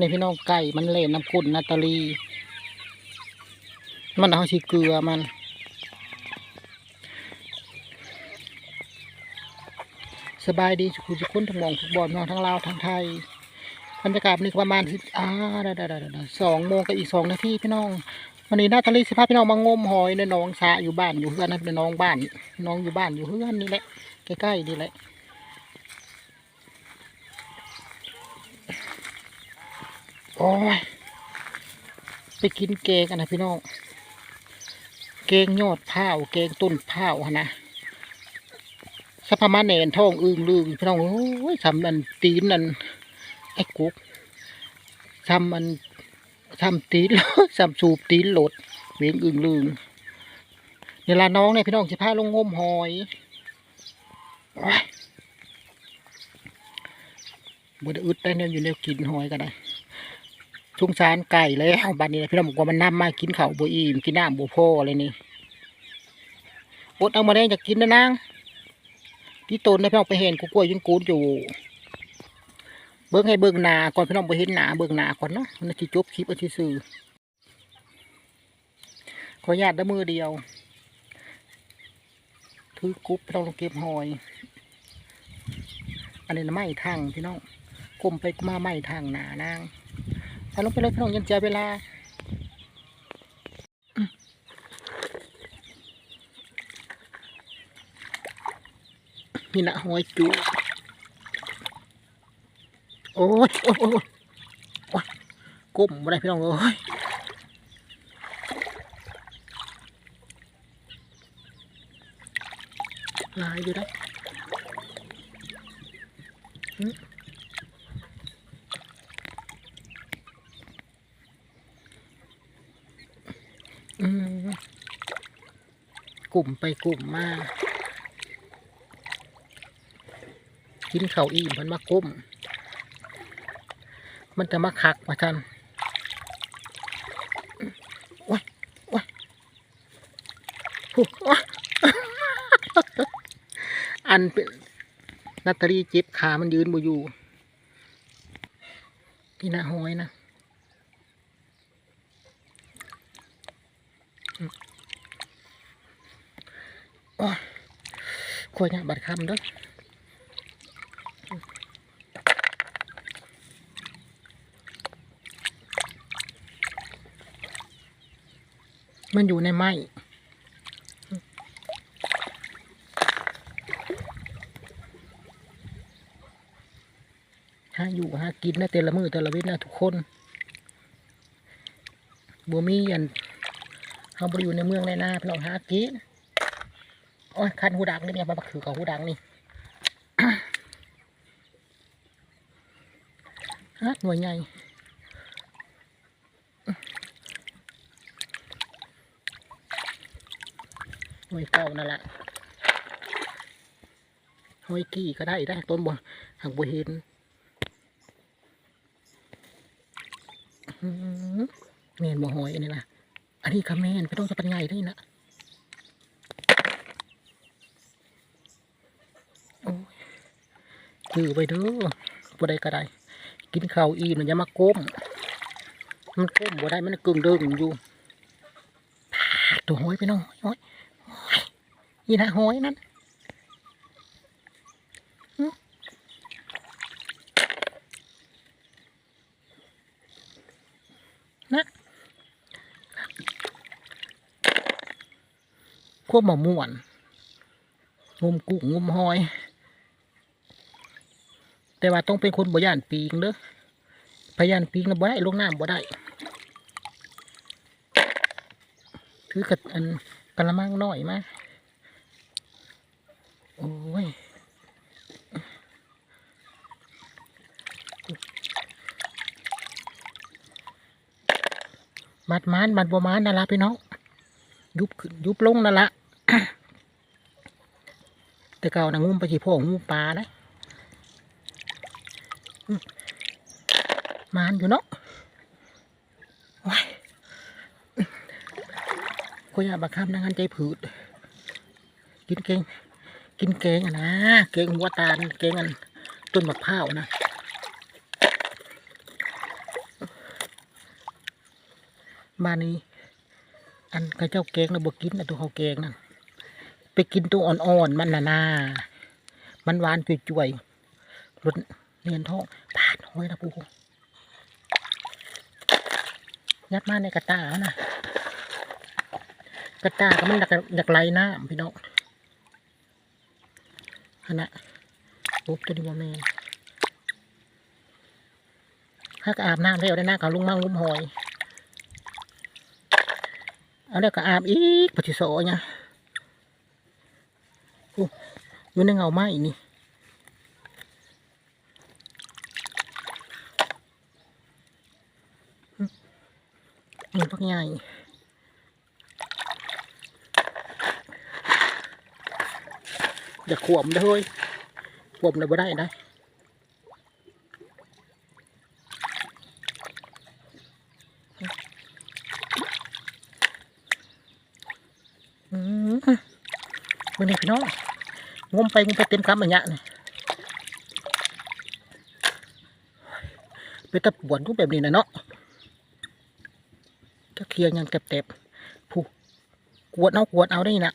ในพี่น้องไก่มันเล่นน้ำกุ่นนาตาลี มันเอาชีเกลือมันสบายดีสุขุสุขุนทั้งหมองทุกบอลน้องทั้งลาวทั้งไทยบรรยากาศนี่ประมาณที่อ่าได้ได้ได้สองโมงกับอีกสองนาทีพี่น้องวันนี้นาตาลีสิพาพี่น้องมางมหอยในน้องสาอยู่บ้านอยู่เพื่อนนะเป็นน้องบ้าน น้องอยู่บ้านอยู่เพื่อนนี่แหละใกล้ๆนี่แหละ โอ้ย ไปกินเกงกันนะพี่น้องเกงยอดผ้าวเกงต้นผ้าวนะสัพพมาแนนท้องอึ้งลืงพี่น้องโอ้ยทำมันตีนนั่นไอ้กุ๊กทำมันทำตีนทำสูบตีนหลดเวียงอึ้งลืงเวลาน้องเนี่ยพี่น้องจะพาลงงมหอยบ่ได้อึดได้เนี่ยอยู่ในกินหอยก็ได้ สงสารไก่แล้วบัดนี้พี่น้องบอกว่ามันน้ำมากินเขาวบ่อิ่มกินน้ำบ่พอเลยนี่อดเอามาได้จะกินนะนางที่ตนนะพี่น้องไปเห็นกูกล้วยยังกูนอยู่เบิ่งให้เบิ่งหนาก่อนพี่น้องไปเห็นหนาเบิ่งหนาก่อนเนาะมันจะจบคลิปอันที่สื่อขออนุญาตด้มือเดียวถือกรุ๊บพี่น้องลงเก็บหอย อันนี้นะไม่ทางพี่น้องกลมไปมาไม่ทางหนานาง เอาลงไปเลยพี่น้องยันเจียเวลามนี่นะหอยจูโอ้ยโอ้ยโอ้ยโอ้ยก้มมาได้พี่น้องเอ้ยลายอยู่ได้อ อืม กลุ่มไปกลุ่มมากินเขาอิ่มมันมาก้ม มันจะมาคักมาทันโอ้ยโอ้ยฮู้โอ๊ยอันเป็นนาตาลีเจ็บขามันยืนบ่อยู่พี่นาหอยนะ โอ้ยขวดเนี่ยบัดคำด้วยมันอยู่ในไม้หาอยู่หากินนะแต่ละมือแต่ละว้นนะทุกคนบัวมีอัน เขาบริอยู่ในเมืองในนาพี่น้องหากินโอ้ยคันหูดังนี่เนี่ยมันมาคือกับหูดังนี่ฮะหน่วยใหญ่หน่วยเก่านั่นแหละหอยกี้ก็ได้ได้ต้นบ่หางบ่เห็นอื้อหือแม่นบ่หอยนนี้ล่ะ อันนี้ก็แม่นไม่ต้องจะเป็นไงได้นะจื้อไปเด้อบ่ได้ก็ได้ กินข้าวอีมันอย่ามาก้ม มันก้มบ่ได้มันกึ่งเดิงอยู่ตัวห้อยไปน้องห้อยห้อยนี่นะห้อยนั่น ควบหมอม่วนงมกุ้งงมหอย แต่ว่าต้องเป็นคนบ่ย่านปีงเด้อพยานปีงนะบ่ได้ลงน้ำบ่ได้ ถือกับอันกระมังน้อยมาโอ้ยมัดมานมัดบ่มานนั่นละพี่น้องยุบยุบลงนั่นละ แต่เก่านะงุ้มไปที่พ่องูปลานะมานอยู่เนาะโอ้ยก็อยาบักคำนั่งหันใจผืด กินเกงกินเกงอะนะเกงหัวตาลเกงอันต้นมะพร้าวนะบ้านี้อันเข้าเจ้าแกงนะบกินนะตัวเขาแกงนั่น กินตัวอ่อนๆมันนะนามันหวานจุยๆรสเนียนท้องปาดหอยนะปูยัดมาในกระตาแล้วนะกระตาก็มันอยากอยากไหลน้ำพี่น้องอันนะปุ๊บตัวนี้บ่แม่นถ้าก็อาบน้ำแล้วได้หน้าเขาลุงมั่งงุ้มหอย เอาแล้วก็อาบอีกปฏิโสเนี่ย อยู่ในเงาไม้นี่อืมนี่พักใหญ่อย่าขวมเลยเฮ้ยขวมเลยบ่ได้นะอืมวันนี้พี่น้อง งมไปงมไปเต็มคำอย่างเงี้ยนี่ไปตะปวนทุกแบบนี้นะเนาะจะเคลียร์ยังเต็บๆผู้กวดเอากวดเอาได้นะ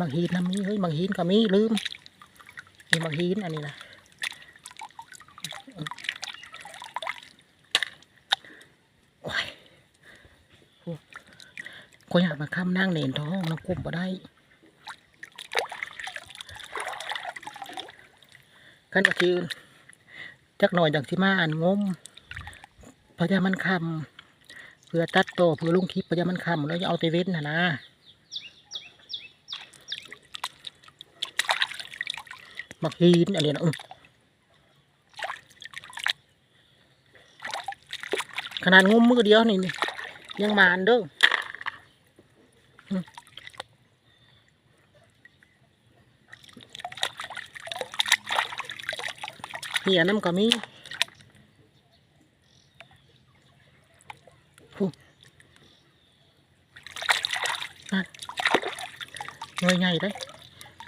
บางหินนะมีเฮ้ยบางหินก็มีลืมมีบางหินอันนี้นะโอ้ยโอ้ก็อยากมาค้ำนั่งเหนนท้องน้ำกุ้มบ่ได้ กันก็คือจักหน่อยดังสิมาอันงมพยามันคำเพื่อตัดโตเพื่อลุงคลิปพยามันคำแล้วจะเอาไปเว้นนะนะมักฮีนอะไรนะอื้อขนาดงมมือเดียวนี่ยังมานเด้อ เหียน้ำก็มีผู้นั่นเงยใหญ่ได้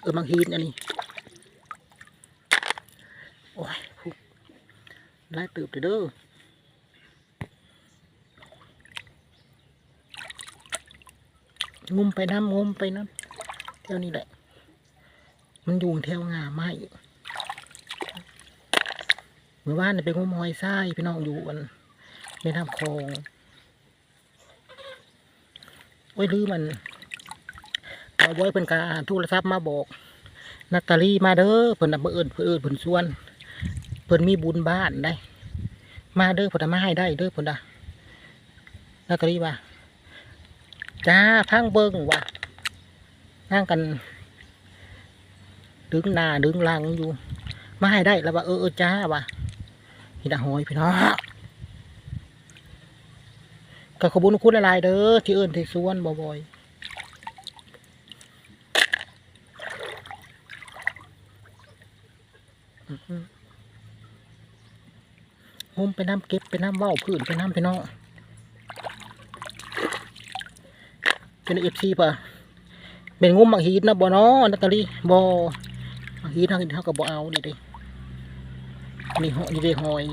เออมักฮีนอันนี้โอ้ยผู้ไล่ตืบเด้อเด้องุมไปน้ำงุมไปน้ำเท่านี้แหละ มันอยู่แถวงาไม้ เมื่อวานน่ะไปงุมหอยทรายพี่น้องอยู่อันในน้ำคลองโอ้ยลืมมันเอาไว้เป็นการโทรศัพท์มาบอกนาตาลีมาเด้อเพิ่นน่ะมาเอิ้นเพิ่นเอิ้นเพิ่นชวนเพิ่นมีบุญบ้านได้ มาเด้อเพิ่นมาให้ได้เด้อเพิ่นน่ะนาตาลีว่าจ้าพังเบิ่งว่านั่งกัน ดึงหน้าดึงหลังอยู่ มาให้ได้แล้วว่าเออเออจ้าว่ะ พี่ดาหอยพี่น้องก็ขบคุญคุณหลายเด้อที่เอิ้นที่สวนบ่อยๆอื้อหืองมไปน้ำเก็บไปน้ำเว้าพื้นไปน้ำไปน้องเป็นเอฟซีป่ะเป็นงมบางฮีดนะบ่เนาะนัตาลีบ่บางฮีดทางนี้เขาก็บ่เอานี่เดิ นี่หอยนี่เดหอย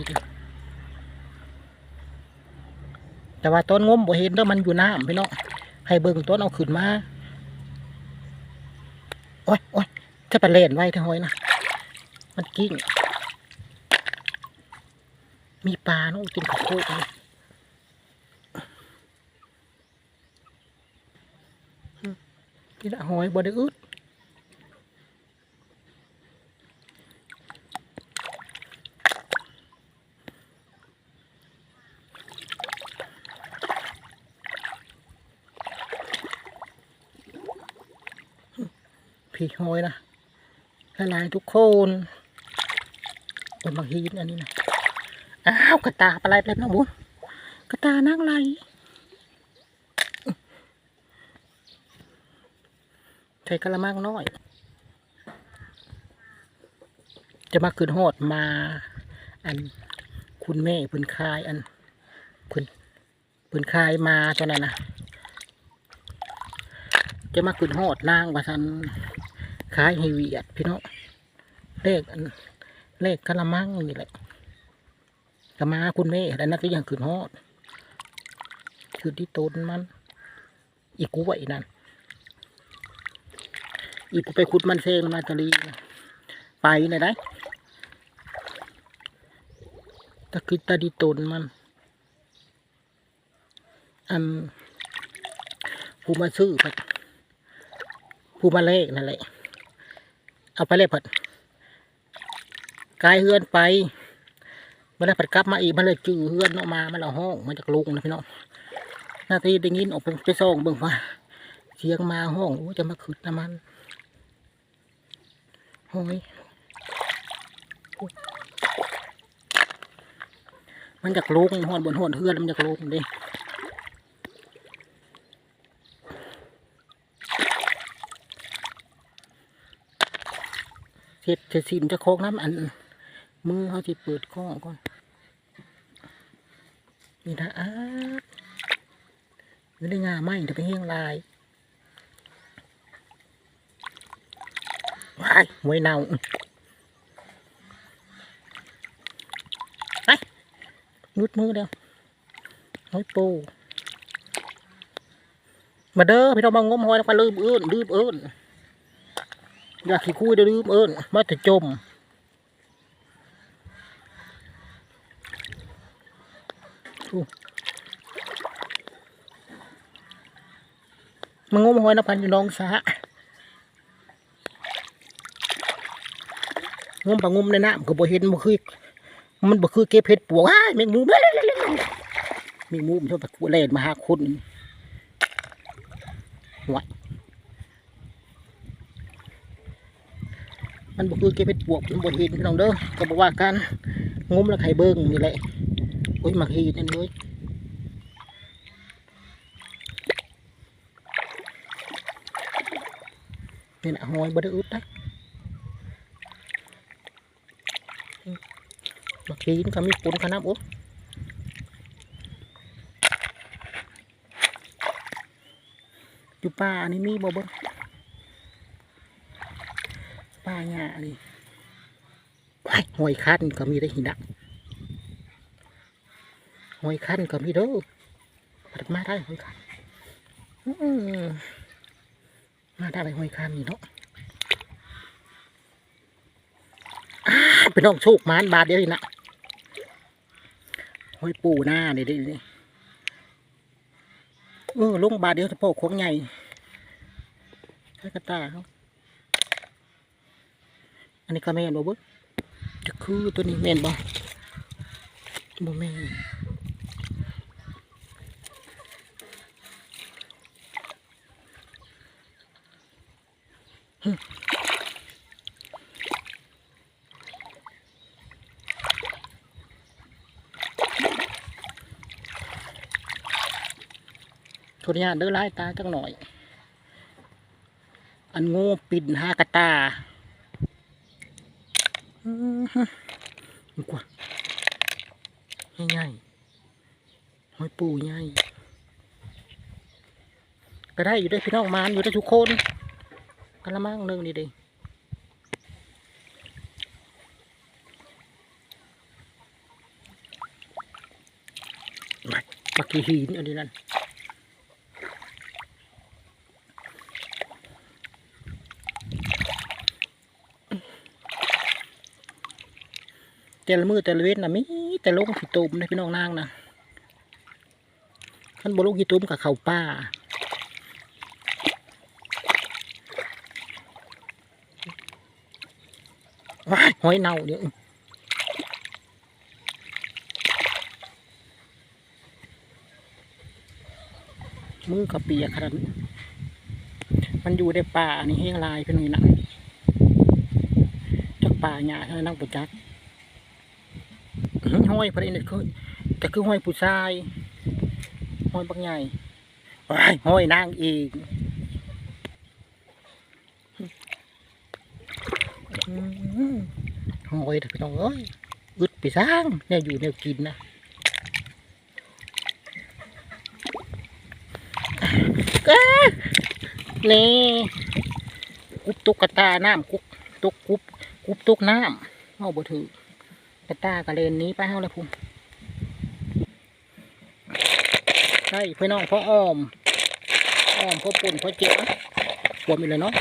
แต่ว่าต้นงมบ่เห็นแล้วมันอยู่น้ำพี่น้องให้เบิ่งต้นเอาขึ้นมาโอ้ยโอ้ยจะไปเล่นไว้ทั้งหอยนะมันกิ้งมีปลาเนาะกินข้าวโพดเลยอืมกินหอยบ่ได้อึด พี่หอยนะละลายทุกคนบนบางฮีอันนี้นะอ้าวกระตาปลาไหลไปแล้วนะบุญกระตานั่งไหลใช้กระมังน้อย จะมาขึ้นหอดมา อันคุณแม่พื้นคายอันพื้นพื้นคายมาตอนนั้นนะจะมาขึ้นหอดนางว่าสัน คายให้เวียดพี่น้องเลขอันเลขกระมังนี่แหละก็มาคุณแม่แล้วนักก็ยังขึ้นฮอดคือที่ต้นมัน อีกล้วยนั่นอีกกูไปขุดมันเซงมาตะลีไปไหนได้ตะคือตาดีต้นมัน อันผู้มาซื้อผู้มาเลขนั่นแหละ เอาไปเลยผัดกายเฮือนไปเมื่อไรผัดกลับมาอีกมันเลยจือเฮือนออกมามันเอาห้องมาจากลุงนะพี่น้องหน้าที่ได้ยินออกไปไปส่องเบิ่งว่าเสียงมาห้องโอ้จะมาขึ้นน้ำมันโอ้ยมันจากลุงหอนบนหอนเฮือนมันจากลุงเด้ เสร็จจะสินจะโคกน้ำอัน มือเขาจะเปิดข้อก่อน นี่นะอ้าไม่ได้งาไหมจะไปเฮี้ยงลายว้ายหวยเน่าไปนุดมือเดียวน้อยปูมาเด้อพี่น้องมางมหอยแล้วก็ลืมเอื้นลืมเอื้น อยากขี้คุยเดี๋ยวลืมเอิญมาแต่จมมางมหอยนพันอยู่น้องสะงมปะงมในน้ำก็บ่เห็นบ่คือมันบ่คือเก็บเห็ดปวกอ้ายแมงมุมแมงมุมชอบตะกุเล่นมาหาคนหวาย มันบอกคือเก็บเห็ดปวกมันบ่เห็นพี่น้องเด้อก็บอกว่าการงมแล้วไข่เบิ้งนี่แหละโอ้ยหมักห็ดนั่นเลยนี่นะหอยบดอึดนะหมักห็ดก็มีปุ่นขนาดโอ้อยู่ป่านี่มีบ่เบิ่ง ป้าหญ้านี่ว้ายหอยคันก็มีได้หินะหอยคันก็มีเด้อปัดมาได้หอยคันมาได้ไปหอยคันนี่เนาะอ้าไปน้องโชคมานบาทเดียวนี่นะหอยปูหน้าเนี่ดินี่เออลงบาทเดียวเฉพาะของใหญ่ใช้กระตาเขา นนี้ก็แม่นบ่เบิ่งจะคือตัวนี้แม่นบ่บ่แม่นหึขออนุญาตเด้อลายตาจังหน่อย อันโง่ปิ่นหากระตา อือฮึมันกว่าใหญ่ๆหอยปูใหญ่ก็ได้อยู่ได้พี่น้องมานอยู่ได้ทุกคนกระมังหนึ่งนี่ดิมาปักกีหินอันนี้นั่น แต่ละมือแต่ละเว้นนะมีแต่ลงขี้ตุ่มนะพี่น้องนางนะขันบลงขี้ตุ่มกับเขาป้าว้ายหอยเน่าเดี๋ยวมือกับเปียกขนาดนั้นมันอยู่ในป่านี่เฮงลายเป็นนี่นะจากป่าหญ้าเท่านั้นนั่งปุจัก ห้อยพระอินทร์คือแต่คือห้อยผู้ชายห้อยบักใหญ่ห้อยนางเองอืมหอยเถอะพี่น้องเอ้ยอึดไปสร้างเนี่ยอยู่แนวกินนะก็นี่กุบตุกะตาน้ำกุบตุกกุบกุบตุกน้ำเอาบ่ถือ กระตากระเลนนี้ไปเฮาเลยพุ่มใช่พี่น้องเพราะอ้อมอ้อมเพราะปุ่นเพราะเจ็บปวดมีเลยเนาะ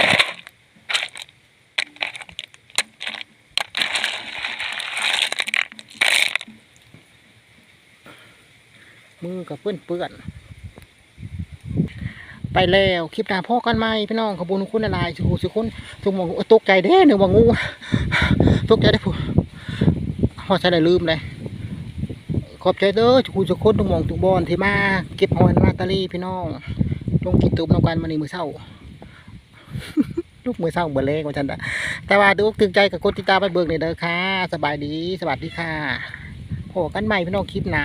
มือกับเปื้อนเปื้อนๆไปแล้วคลิปหน้าพ่อกันไหมพี่น้องขบคุณคุณอะไรสุขุสุขุนสุขมองตกใจเด้หนึ่งว่างูตกใจได้ผู้ หอใช่ได้ลืมเลยขอบใจเด้อทุกคนทุกคนทุกมองทุกบอลที่มาเก็บหอยนาตาลีพี่น้องลงกินตุบน้ำกันมาในมือเศร้าลูกมือเศร้าเบอร์เล็กว่าฉันดะแต่ว่าดูตึงใจกับคนติดตามไปเบิกเลยเด้อค่ะ สบายดีสวัสดีค่ะพบกันใหม่พี่น้องคลิปหน้า